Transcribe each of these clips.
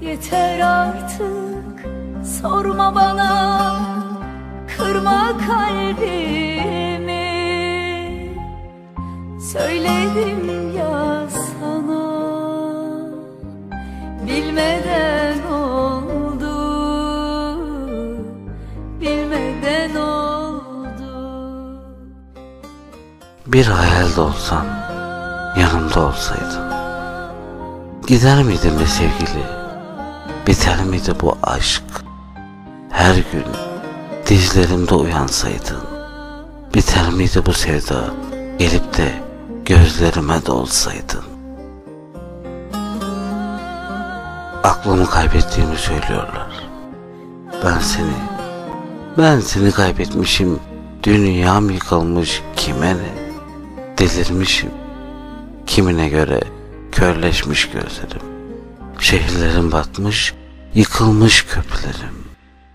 Yeter artık sorma bana. Kırma kalbimi. Söyledim ya sana. Bilmeden oldu. Bilmeden oldu. Bir hayalde olsan yanımda olsaydın Gider miydin be sevgili? Biter miydi bu aşk? Her gün dizlerimde uyansaydın Biter miydi bu sevda? Gelip de gözlerime dolsaydın Aklımı kaybettiğimi söylüyorlar Ben seni Ben seni kaybetmişim Dünyam yıkılmış kime ne? Delirmişim Kimine göre körleşmiş gözlerim Şehirlerim batmış Yıkılmış köprülerim.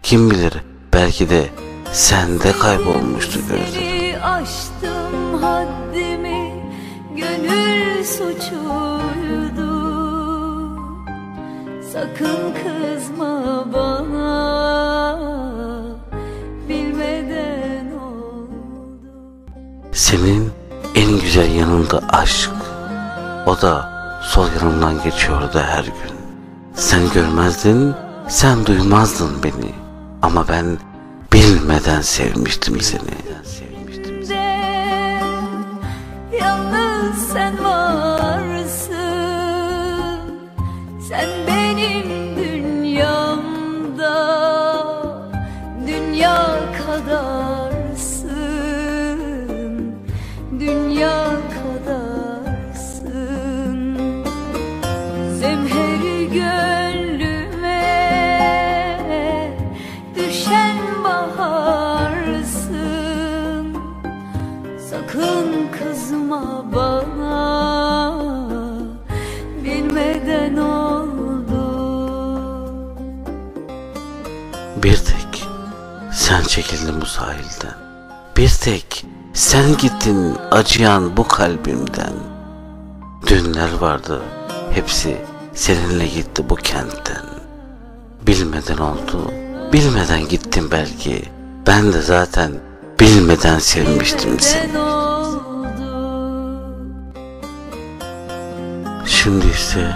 Kim bilir belki de sende kaybolmuştu gözlerim. Aştım haddimi Gönül suçuydu. Sakın kızma bana Bilmeden oldu. Senin en güzel yanında aşk O da sol yanımdan geçiyordu her gün Sen görmezdin, sen duymazdın beni. Ama ben bilmeden sevmiştim seni. Yalnız sen varsın. Sen benim dünyamda. Dünya kadarsın Zemheri gönlüme düşen baharsın. Sakın kızma bana bilmeden oldu. Bir tek sen çekildin bu sahilden. Bir tek sen gittin acıyan bu kalbimden. Dünler vardı hepsi seninle gitti bu kentten Bilmeden oldu bilmeden gittim belki Ben de zaten bilmeden sevmiştim seni Şimdi ise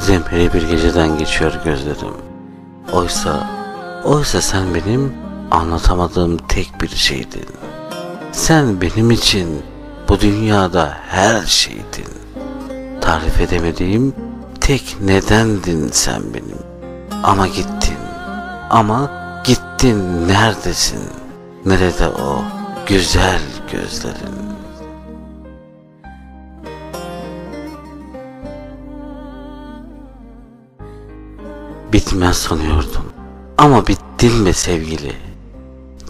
zemheri bir geceden geçiyor gözlerim. Oysa, oysa sen benim anlatamadığım tek bir şeydin. Sen benim için bu dünyada her şeydin. Tarif edemediğim tek nedendin sen benim. Ama gittin, ama gittin neredesin? Nerede o güzel gözlerin? Bitmez sanıyordum. Ama bittin be sevgili.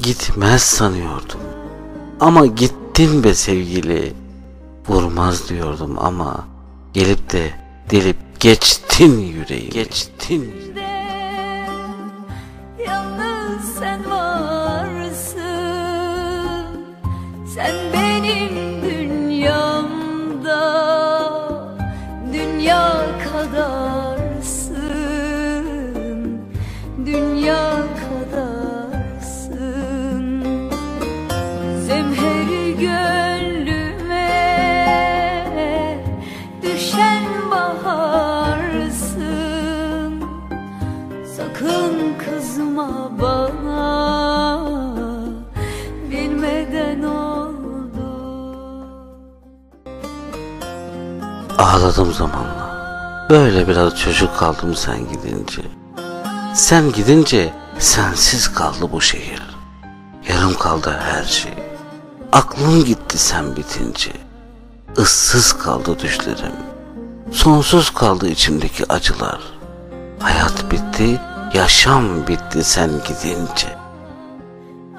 Gitmez sanıyordum. Ama gittin be sevgili. Vurmaz diyordum ama gelip de delip geçtin yüreğimi. Geçtin. Yalnız sen varsın Sen benim dünyamda Dünya kadarsın Dünya Ağladım zamanla. Böyle biraz çocuk kaldım sen gidince. Sen gidince sensiz kaldı bu şehir. Yarım kaldı her şey. Aklım gitti sen bitince. Issız kaldı düşlerim. Sonsuz kaldı içimdeki acılar. Hayat bitti, yaşam bitti sen gidince.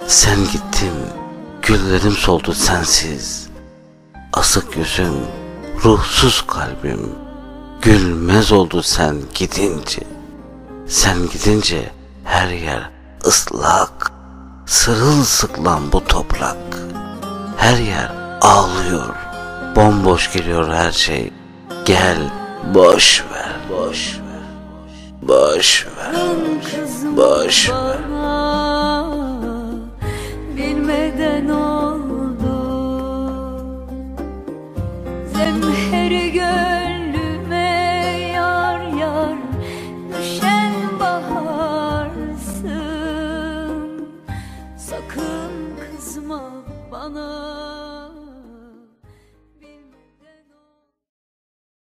Sen gittin, güllerim soldu sensiz. Asık yüzüm, ruhsuz kalbim Gülmez oldu sen gidince. Sen gidince her yer ıslak Sırılsıklam bu toprak. Her yer ağlıyor Bomboş geliyor her şey. Gel boş ver boş ver Boş ver. Sakın kızma Boş bana. Bilmeden oldu